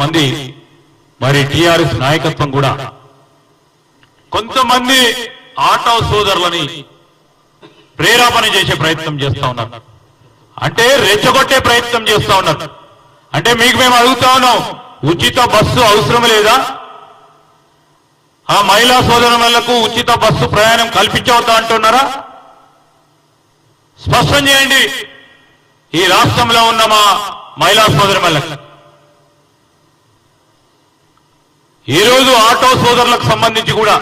మంది మరి టిఆర్ఎస్ నాయకత్వం కూడా. కొంతమంది ఆటో సోదరులని ప్రేరేపణ చేసే ప్రయత్నం చేస్తా ఉన్నారు. అంటే రెచ్చగొట్టే ప్రయత్నం చేస్తా ఉన్నారు. అంటే మీకు మేము అడుగుతా ఉన్నాం ఉచిత బస్సు అవసరం లేదా? ఆ మహిళా సోదరులకు ఉచిత బస్సు ప్రయాణం కల్పించవద్దా అంటున్నారా? స్పష్టం చేయండి. ఈ రాష్ట్రంలో ఉన్న మా మహిళా సోదరులకు. ఈరోజు ఆటో సోదరులకు సంబంధించి కూడా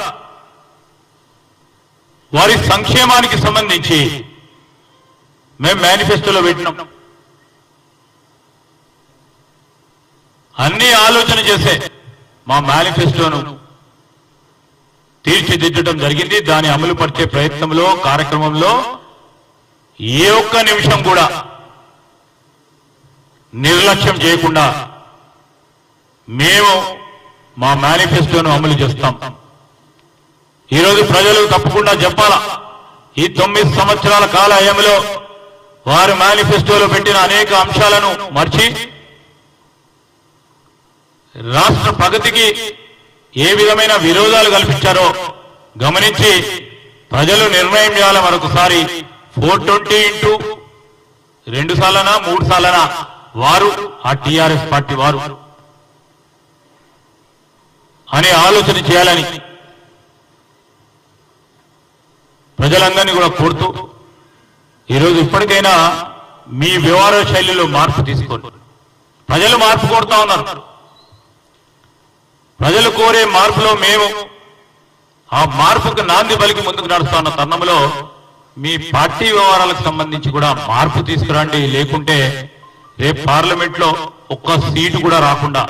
వారి సంక్షేమానికి సంబంధించి మేము మేనిఫెస్టోలో పెట్టినాం. అన్ని ఆలోచన చేసే మా మేనిఫెస్టోను తీర్చిదిద్దడం జరిగింది. దాన్ని అమలు పరిచే ప్రయత్నంలో కార్యక్రమంలో ఏ ఒక్క నిమిషం కూడా నిర్లక్ష్యం చేయకుండా మేము మా మేనిఫెస్టోను అమలు చేస్తాం. ఈరోజు ప్రజలు తప్పకుండా చెప్పాలా ఈ తొమ్మిది సంవత్సరాల కాల హయంలో వారు మేనిఫెస్టోలో పెట్టిన అనేక అంశాలను మర్చి రాష్ట్ర ప్రగతికి ఏ విధమైన విరోధాలు కల్పించారో గమనించి ప్రజలు నిర్ణయం చేయాలి మరొకసారి. ఫోర్ ట్వంటీ ఇంటూ రెండు సార్లనా మూడు సార్లనా వారు ఆ టిఆర్ఎస్ పార్టీ వారు. అనే ఆలోచన చేయాలని ప్రజలందరినీ కూడా కోరుతూ ఈరోజు ఇప్పటికైనా మీ వ్యవహార శైలిలో మార్పు తీసుకోండి. ప్రజలు మార్పు కోరుతా ఉన్నారు. ప్రజలు కోరే మార్పులో మేము ఆ మార్పుకు నాంది పలికి ముందుకు నడుస్తున్న తరుణంలో మీ పార్టీ వ్యవహారాలకు సంబంధించి కూడా మార్పు తీసుకురండి. లేకుంటే రేపు పార్లమెంట్లో ఒక్క సీటు కూడా రాకుండా